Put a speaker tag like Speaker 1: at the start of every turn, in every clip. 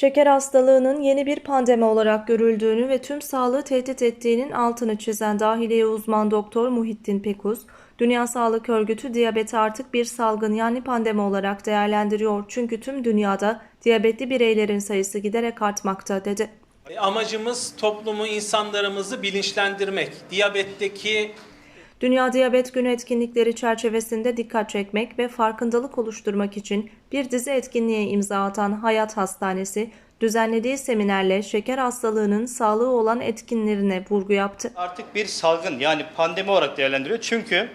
Speaker 1: Şeker hastalığının yeni bir pandemi olarak görüldüğünü ve tüm sağlığı tehdit ettiğinin altını çizen dahiliye uzman doktor Muhittin Pekuz, Dünya Sağlık Örgütü diyabeti artık bir salgın yani pandemi olarak değerlendiriyor çünkü tüm dünyada diyabetli bireylerin sayısı giderek artmakta dedi.
Speaker 2: Amacımız toplumu, insanlarımızı bilinçlendirmek. Diyabetteki
Speaker 1: Dünya Diyabet Günü etkinlikleri çerçevesinde dikkat çekmek ve farkındalık oluşturmak için bir dizi etkinliğe imza atan Hayat Hastanesi, düzenlediği seminerle şeker hastalığının sağlığı olan etkinlerine vurgu yaptı.
Speaker 3: artık bir salgın yani pandemi olarak değerlendiriyor. Çünkü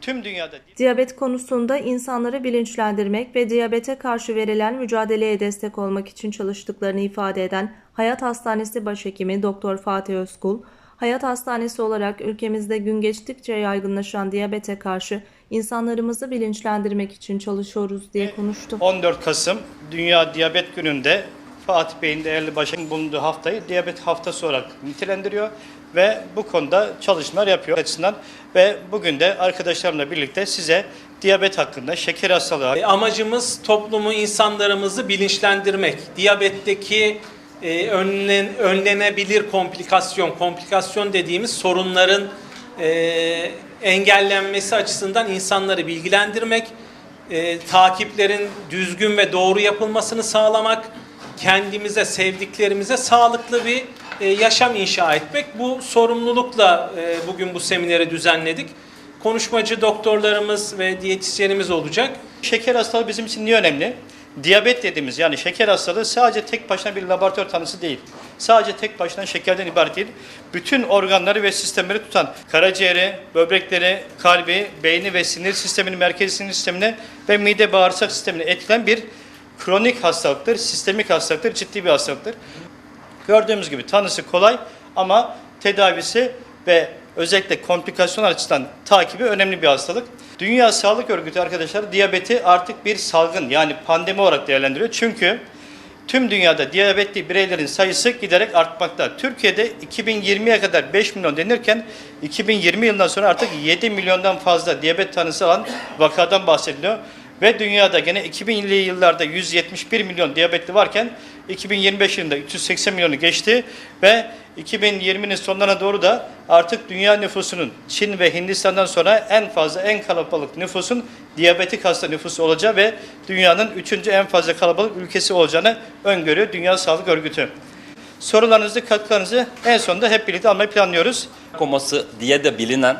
Speaker 3: tüm dünyada
Speaker 1: Diyabet konusunda insanları bilinçlendirmek ve diyabete karşı verilen mücadeleye destek olmak için çalıştıklarını ifade eden Hayat Hastanesi Başhekimi Doktor Fatih Özkul, Hayat Hastanesi olarak ülkemizde gün geçtikçe yaygınlaşan diyabete karşı insanlarımızı bilinçlendirmek için çalışıyoruz diye konuştu.
Speaker 3: 14 Kasım Dünya Diyabet Günü'nde Fatih Bey'in değerli başkanın bulunduğu haftayı diyabet haftası olarak nitelendiriyor ve bu konuda çalışmalar yapıyor açısından ve bugün de arkadaşlarımla birlikte size diyabet hakkında, şeker hastalığı
Speaker 2: amacımız toplumu, insanlarımızı bilinçlendirmek. Diyabetteki e, önlen- önlenebilir komplikasyon, komplikasyon dediğimiz sorunların e, engellenmesi açısından insanları bilgilendirmek, e, takiplerin düzgün ve doğru yapılmasını sağlamak, kendimize, sevdiklerimize sağlıklı bir e, yaşam inşa etmek. Bu sorumlulukla e, bugün bu semineri düzenledik. Konuşmacı doktorlarımız ve diyetisyenimiz olacak.
Speaker 3: Şeker hastalığı bizim için niye önemli? Diyabet dediğimiz yani şeker hastalığı sadece tek başına bir laboratuvar tanısı değil. Sadece tek başına şekerden ibaret değil. Bütün organları ve sistemleri tutan karaciğeri, böbrekleri, kalbi, beyni ve sinir sistemini, merkezi sinir sistemini ve mide bağırsak sistemini etkilen bir kronik hastalıktır, sistemik hastalıktır, ciddi bir hastalıktır. Gördüğümüz gibi tanısı kolay ama tedavisi ve özellikle komplikasyon açısından takibi önemli bir hastalık. Dünya Sağlık Örgütü arkadaşlar diyabeti artık bir salgın yani pandemi olarak değerlendiriyor. Çünkü tüm dünyada diyabetli bireylerin sayısı giderek artmakta. Türkiye'de 2020'ye kadar 5 milyon denirken 2020 yılından sonra artık 7 milyondan fazla diyabet tanısı alan vakadan bahsediliyor. Ve dünyada gene 2000'li yıllarda 171 milyon diyabetli varken 2025 yılında 380 milyonu geçti ve 2020'nin sonlarına doğru da artık dünya nüfusunun Çin ve Hindistan'dan sonra en fazla en kalabalık nüfusun diyabetik hasta nüfusu olacağı ve dünyanın üçüncü en fazla kalabalık ülkesi olacağını öngörüyor Dünya Sağlık Örgütü. Sorularınızı, katkılarınızı en sonunda hep birlikte almayı planlıyoruz.
Speaker 4: koması diye de bilinen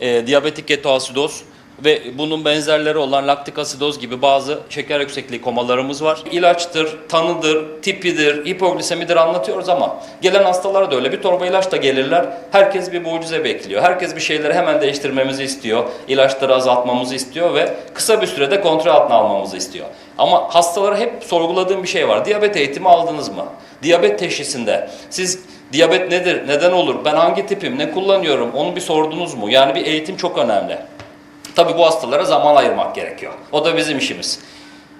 Speaker 4: e, diyabetik ketoasidoz ve bunun benzerleri olan laktik asidoz gibi bazı şeker yüksekliği komalarımız var. İlaçtır, tanıdır, tipidir, hipoglisemidir anlatıyoruz ama gelen hastalara da öyle bir torba ilaç da gelirler. Herkes bir mucize bekliyor. Herkes bir şeyleri hemen değiştirmemizi istiyor. İlaçları azaltmamızı istiyor ve kısa bir sürede kontrol altına almamızı istiyor. Ama hastalara hep sorguladığım bir şey var. Diyabet eğitimi aldınız mı? Diyabet teşhisinde siz diyabet nedir, neden olur, ben hangi tipim, ne kullanıyorum onu bir sordunuz mu? Yani bir eğitim çok önemli. Tabii bu hastalara zaman ayırmak gerekiyor. O da bizim işimiz.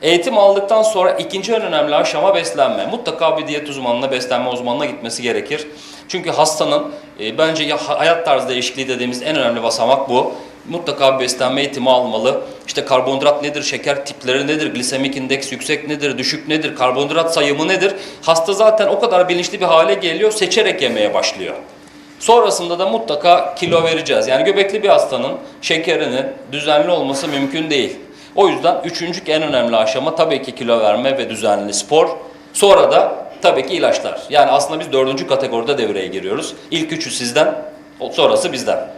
Speaker 4: Eğitim aldıktan sonra ikinci en önemli aşama beslenme. Mutlaka bir diyet uzmanına, beslenme uzmanına gitmesi gerekir. Çünkü hastanın e, bence ya hayat tarzı değişikliği dediğimiz en önemli basamak bu. Mutlaka bir beslenme eğitimi almalı. İşte karbonhidrat nedir, şeker tipleri nedir, glisemik indeks yüksek nedir, düşük nedir, karbonhidrat sayımı nedir? Hasta zaten o kadar bilinçli bir hale geliyor, seçerek yemeye başlıyor. Sonrasında da mutlaka kilo vereceğiz. Yani göbekli bir hastanın şekerinin düzenli olması mümkün değil. O yüzden üçüncü en önemli aşama tabii ki kilo verme ve düzenli spor. Sonra da tabii ki ilaçlar. Yani aslında biz dördüncü kategoride devreye giriyoruz. İlk üçü sizden, sonrası bizden.